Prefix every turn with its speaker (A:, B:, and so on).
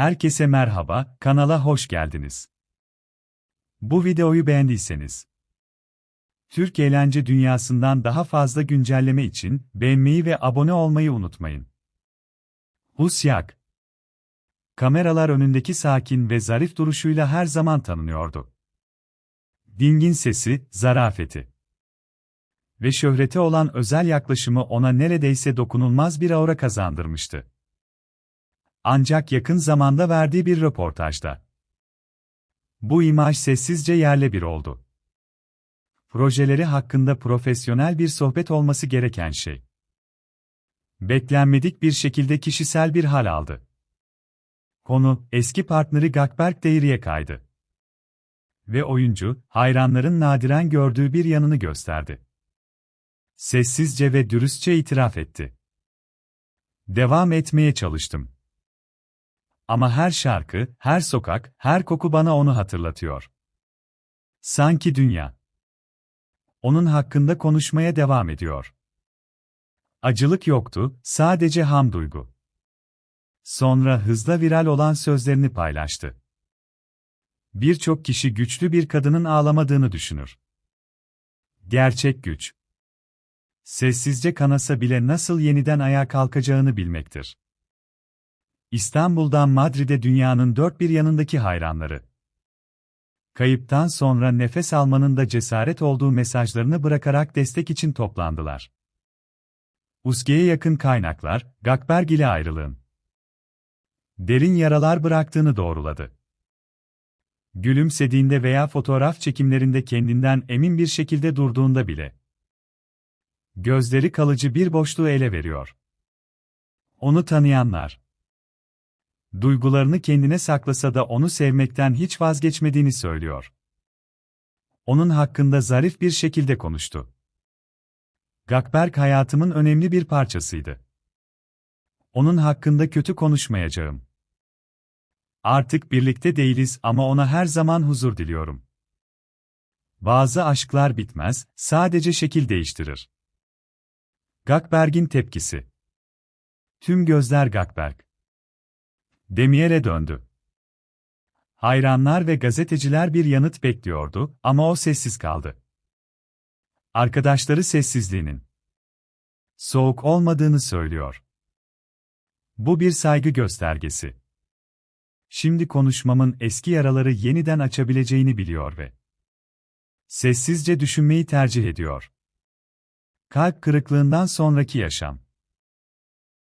A: Herkese merhaba, kanala hoş geldiniz. Bu videoyu beğendiyseniz, Türk eğlence dünyasından daha fazla güncelleme için beğenmeyi ve abone olmayı unutmayın. Husyak Kameralar önündeki sakin ve zarif duruşuyla her zaman tanınıyordu. Dingin sesi, zarafeti ve şöhrete olan özel yaklaşımı ona neredeyse dokunulmaz bir aura kazandırmıştı. Ancak yakın zamanda verdiği bir röportajda. Bu imaj sessizce yerle bir oldu. Projeleri hakkında profesyonel bir sohbet olması gereken şey. Beklenmedik bir şekilde kişisel bir hal aldı. Konu, eski partneri Gakberk Değri'ye kaydı. Ve oyuncu, hayranların nadiren gördüğü bir yanını gösterdi. Sessizce ve dürüstçe itiraf etti. Devam etmeye çalıştım. Ama her şarkı, her sokak, her koku bana onu hatırlatıyor. Sanki dünya. Onun hakkında konuşmaya devam ediyor. Acılık yoktu, sadece ham duygu. Sonra hızla viral olan sözlerini paylaştı. Birçok kişi güçlü bir kadının ağlamadığını düşünür. Gerçek güç. Sessizce kanasa bile nasıl yeniden ayağa kalkacağını bilmektir. İstanbul'dan Madrid'e dünyanın dört bir yanındaki hayranları. Kayıptan sonra nefes almanın da cesaret olduğu mesajlarını bırakarak destek için toplandılar. Usge'ye yakın kaynaklar, Gakberg ile ayrılığın derin yaralar bıraktığını doğruladı. Gülümsediğinde veya fotoğraf çekimlerinde kendinden emin bir şekilde durduğunda bile gözleri kalıcı bir boşluğu ele veriyor. Onu tanıyanlar duygularını kendine saklasa da onu sevmekten hiç vazgeçmediğini söylüyor. Onun hakkında zarif bir şekilde konuştu. Gakberk hayatımın önemli bir parçasıydı. Onun hakkında kötü konuşmayacağım. Artık birlikte değiliz ama ona her zaman huzur diliyorum. Bazı aşklar bitmez, sadece şekil değiştirir. Gakberg'in tepkisi. Tüm gözler Gakberg. Demier'e döndü. Hayranlar ve gazeteciler bir yanıt bekliyordu ama o sessiz kaldı. Arkadaşları sessizliğinin soğuk olmadığını söylüyor. Bu bir saygı göstergesi. Şimdi konuşmamın eski yaraları yeniden açabileceğini biliyor ve sessizce düşünmeyi tercih ediyor. Kalp kırıklığından sonraki yaşam